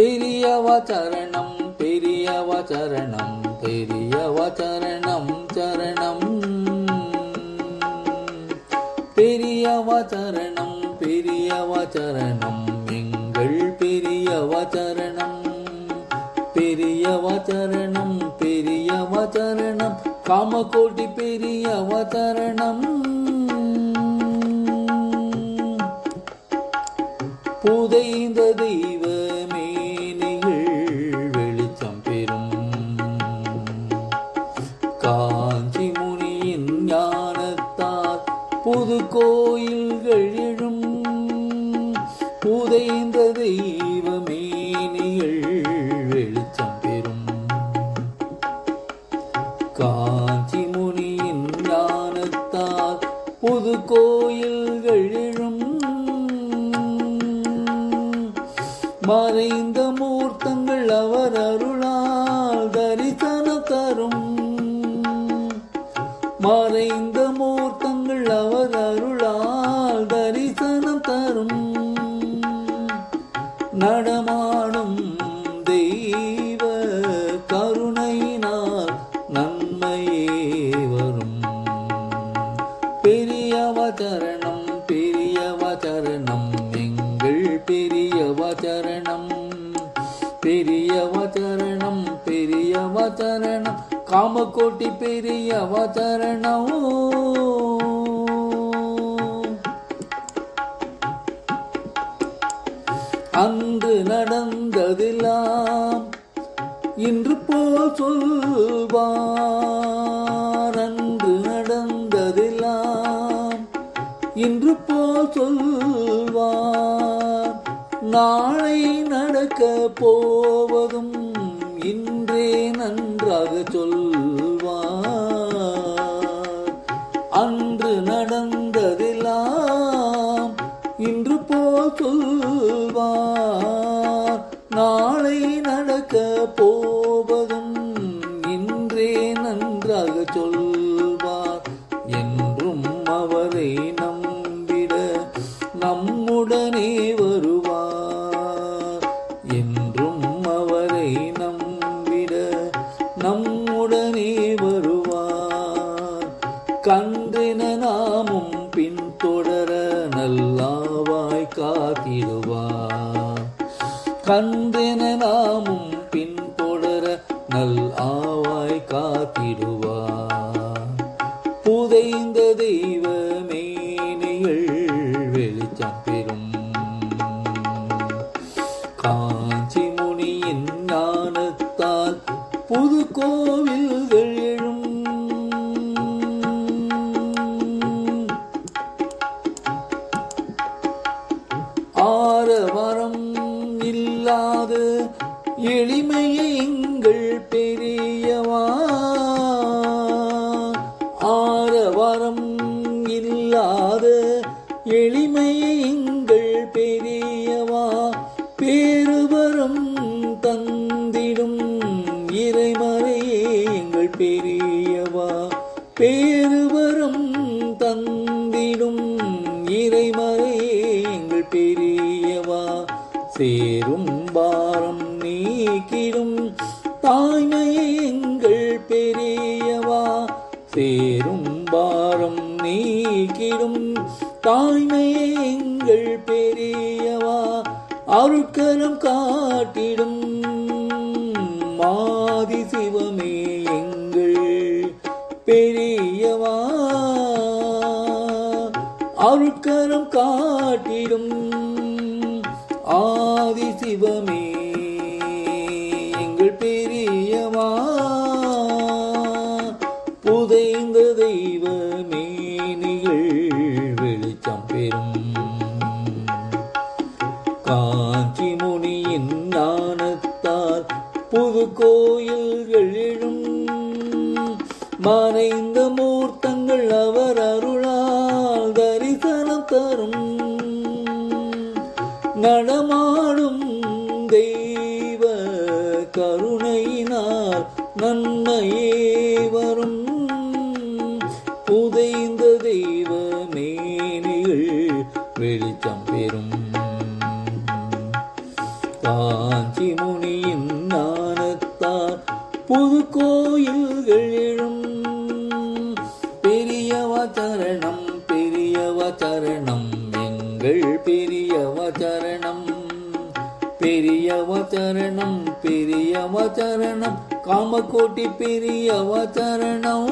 பெரியவா சரணம் பெரியவா சரணம் பெரியவா சரணம் சரணம். பெரியவா சரணம் பெரியவா சரணம் எங்கள் பெரியவா சரணம். பெரியவா சரணம் பெரியவா சரணம் காமகோட்டி பெரியவா சரணம். புதைந்த தெய்வ புதைந்த தெய்வமேனிகள் வெளிச்சம் பெறும். காஞ்சி முனியின் ஞானத்தால் புது கோயில்கள் எழும். மறைந்த மூர்த்தங்கள் அவர் அருளால் தரிசன தரும். நடமாடும் தெய்வ கருணையினால் நன்மையே வரும். பெரியவ சரணம் எங்கள் பெரியவ சரணம் பெரியவ காமக்கோட்டி பெரியவ அன்று நடந்ததெல்லாம் இன்று போல் சொல்வார் அன்று நடந்ததெல்லாம் இன்று போல் சொல்வார் நாளை நடக்க போவதும் இன்றே நன்றாக சொல்வார். போவதும் இன்றே நன்றாக சொல்வார். என்றும் அவரை நம்பிட நம்முடனே வருவார். என்றும் அவரை நம்பிட நம்முடனே வருவார். கன்றின நாமும் பின்தொடர நல்லாவாய் காத்திடுவார். கன்றென நாமும் ஆவாய் காத்திடுவா. புதைந்த தெய்வ மேனிகள் வெளிச்சம் பெறும். காஞ்சி முனியின் ஞானத்தால் புது கோவில்கள் எழும். ஆரவரம் இல்லாத எளிமையை பெரியவா சேரும் பாரம் நீக்கிடும். தாய்மையே எங்கள் பெரியவா சேரும் பாரம் நீக்கிடும். தாய்மையே எங்கள் பெரியவா அருட்கரம் காட்டிடும். மாதி சிவமே எங்கள் பெரியவா அருட்கரம் காட்டி ஆதி சிவமே எங்கள் பெரியவா புதைந்த தெய்வமே மேனிகள் வெளிச்சம் பெறும். காஞ்சி முனியின் ஞானத்தால் புது கோயில்கள் எழும் மறைந்த மூர்த்தங்கள் நடமாடும் தெய்வ கருணையினால் நன்மையே வரும். புதைந்த தெய்வ மேனிகள் வெளிச்சம் பெறும். சரணம் பெரியவ சரணம் காமக்கோட்டி பெரியவ சரணம்.